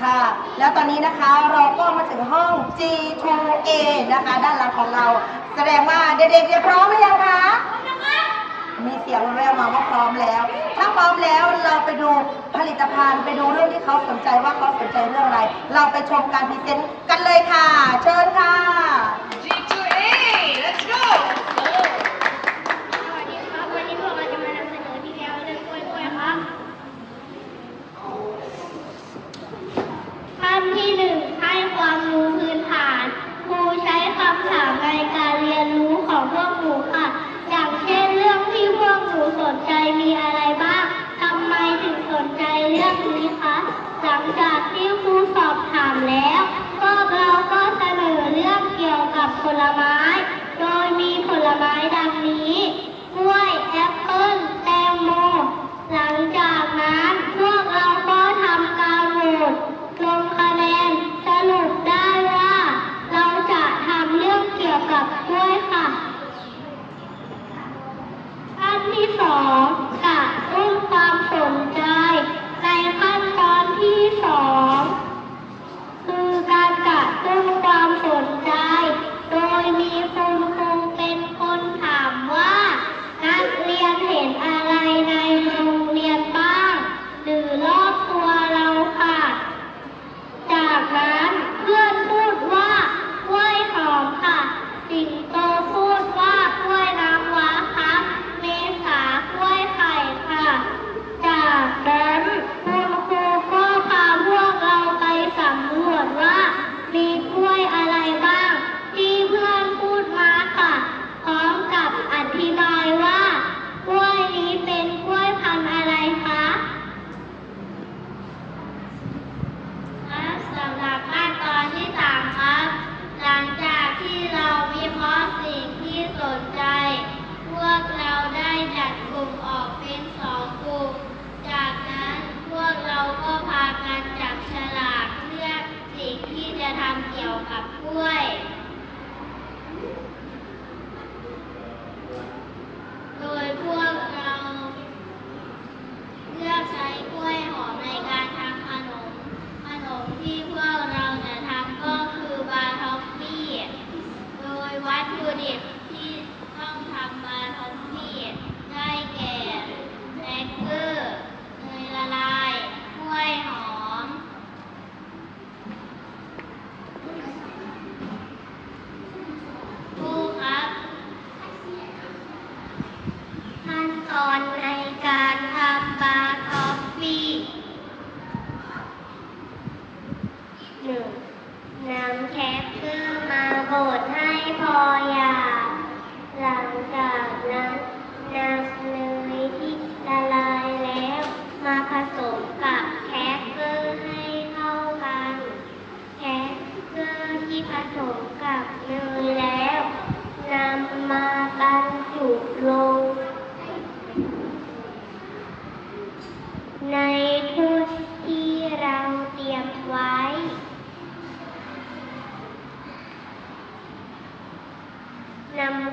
ค่ะ แล้วตอนนี้นะคะเราก็มาถึงห้อง G2A นะคะ ด้านหลังของเรา แสดงว่าเด็กๆเรียพร้อยหรือยังคะ มีเสียงแววมาว่าพร้อมแล้ว ถ้าพร้อมแล้วเราไปดูผลิตภัณฑ์ไปดูเรื่องที่เขาสนใจว่าเขาสนใจเรื่องอะไร เราไปชมการพรีเซนต์กันเลยค่ะ เชิญค่ะ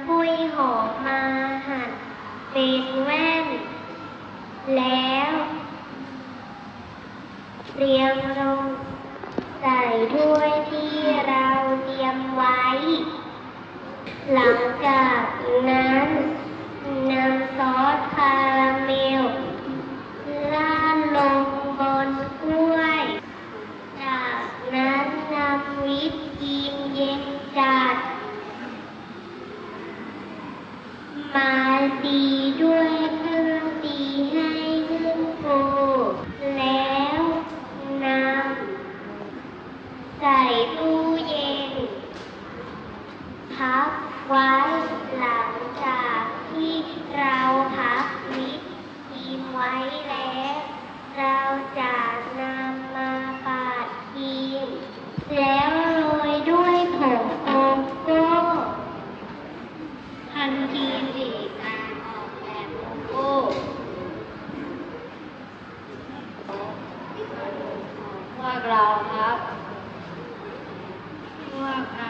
กุ้ยหอมมาหั่นเป็นแว่น แล้ว เรียงลงใส่ถ้วยที่เราเตรียมไว้ หลังจากนั้น ใส่ตู้เย็น พักไว้หลังจากที่เราพักวิตทิ้งไว้แล้ว เราจะนำมาปาดครีมแล้วโรยด้วยผงโกโก้ทันทีสีการออกแบบโกโก้ว่าเราครับ um,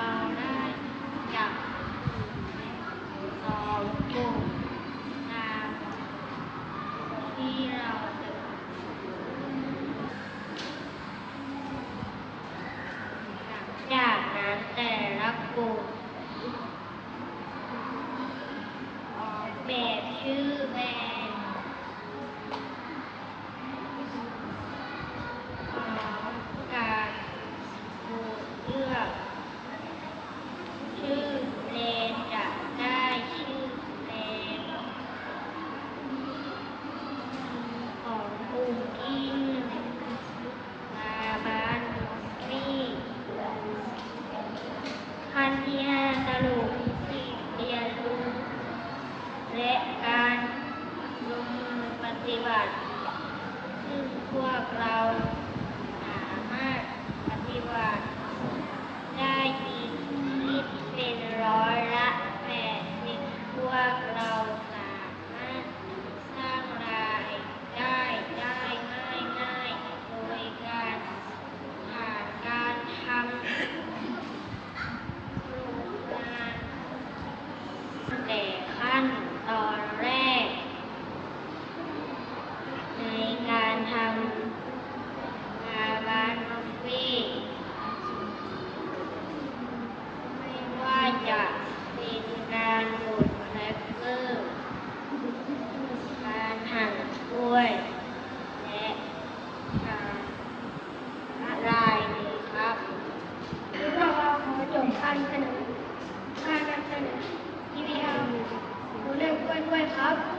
have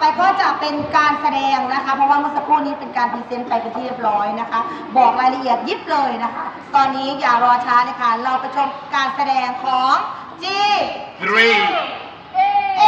ไปก็จะเป็นการแสดงนะคะ เพราะว่าเมื่อสักครู่นี้เป็นการพรีเซนต์ไปเป็นที่เรียบร้อยนะคะ บอกรายละเอียดยิบเลยนะคะ ตอนนี้อย่ารอช้าเลยค่ะ เราไปชมการแสดงของจี three เอ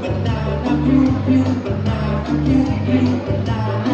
banana, blue, blue banana, blue, blue banana.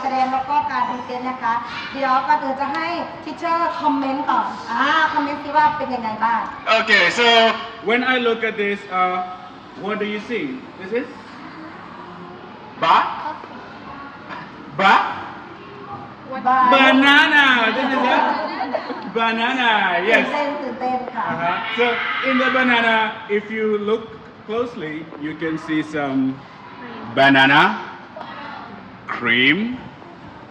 แสดงแล้วก็การพรีเซนต์นะคะ เดี๋ยวก็เดี๋ยวจะให้ทิเชอร์คอมเมนต์ก่อนอ่าคอมเมนต์สิว่าเป็นยังไงบ้าง Okay, so when I look at this, uh, what do you see? This is ba ba บ้าง banana. This is a banana. ตื่น Yes. เต้นตื่นเต้นค่ะ Uh-huh. So in the banana, if you look closely, you can see some banana, cream,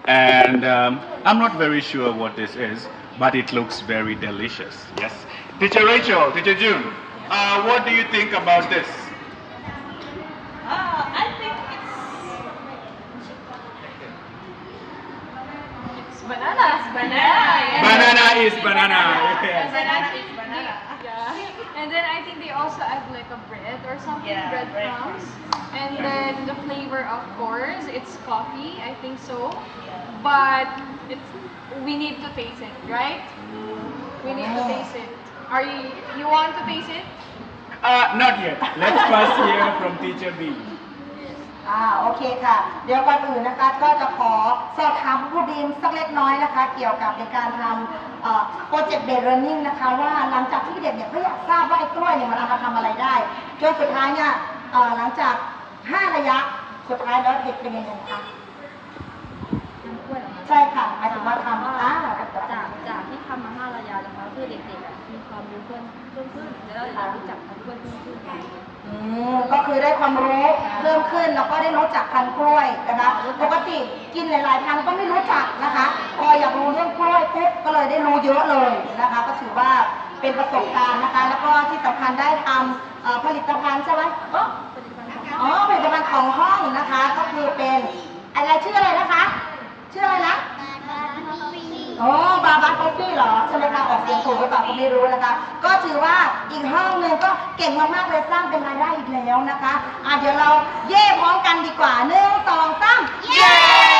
and um, I'm not very sure what this is, but it looks very delicious. Yes. Teacher Rachel, Teacher June, uh, what do you think about this? Uh, I think it's it's banana. Banana. yes. Banana is banana. And Yes. then I think banana. Yeah. And then I think they also add like a bread or something, Yeah, breadcrumbs. And then the flavor, of course, it's coffee. I think so. But it's we need to taste it, right? We need to taste it. Are you you want to taste it? Uh, not yet. Let's first hear from Teacher B. อ่าโอเคค่ะ เดี๋ยวก่อนอื่นนะคะก็จะขอสอบถามผู้ดีมสักเล็กน้อยนะคะ เกี่ยวกับในการทำโปรเจกต์เบรนนิ่งนะคะ ว่าหลังจากที่เด็กเนี่ยเขาอยากทราบว่าไอ้กล้วยเนี่ยมันเอามาทำอะไรได้จนสุดท้ายเนี่ยเอ่อหลังจาก 5 ระยะสุดท้ายแล้วเด็กเป็นยังไงคะใช่ค่ะหมายถึงว่าทำอ่าจากจากที่ทำมาห้าระยะนะคะคือเด็กๆอะมีความรู้เพิ่มเพิ่มขึ้นแล้วเรารู้จักกันด้วยเพิ่มขึ้น อืมก็คือได้ความรู้เพิ่มขึ้นแล้วก็ได้รู้จักพันธุ์กล้วยนะคะปกติกินหลายๆพันธุ์ก็ไม่รู้จักนะคะ พออยากรู้เรื่องกล้วยปุ๊บก็เลยได้รู้เยอะเลยนะคะ ก็ถือว่าเป็นประสบการณ์นะคะ แล้วก็ที่สำคัญได้ทำเอ่อผลิตภัณฑ์ใช่ไหมเอ้ออ๋อผลิตภัณฑ์ของห้องนะคะ ก็คือเป็นอะไรชื่ออะไรนะคะ ชื่ออะไรนะโอ้บาบาคอฟฟี่เหรอใช่ไหมคะออกเสียงถูกหรือเปล่าก็ไม่รู้นะคะ ก็ถือว่าอีกห้องหนึ่งก็เก่งมากๆเลยสร้างเป็นรายได้อีกแล้วนะคะอะเดี๋ยวเราเย่พร้อมกันดีกว่าหนึ่งสองสามเย่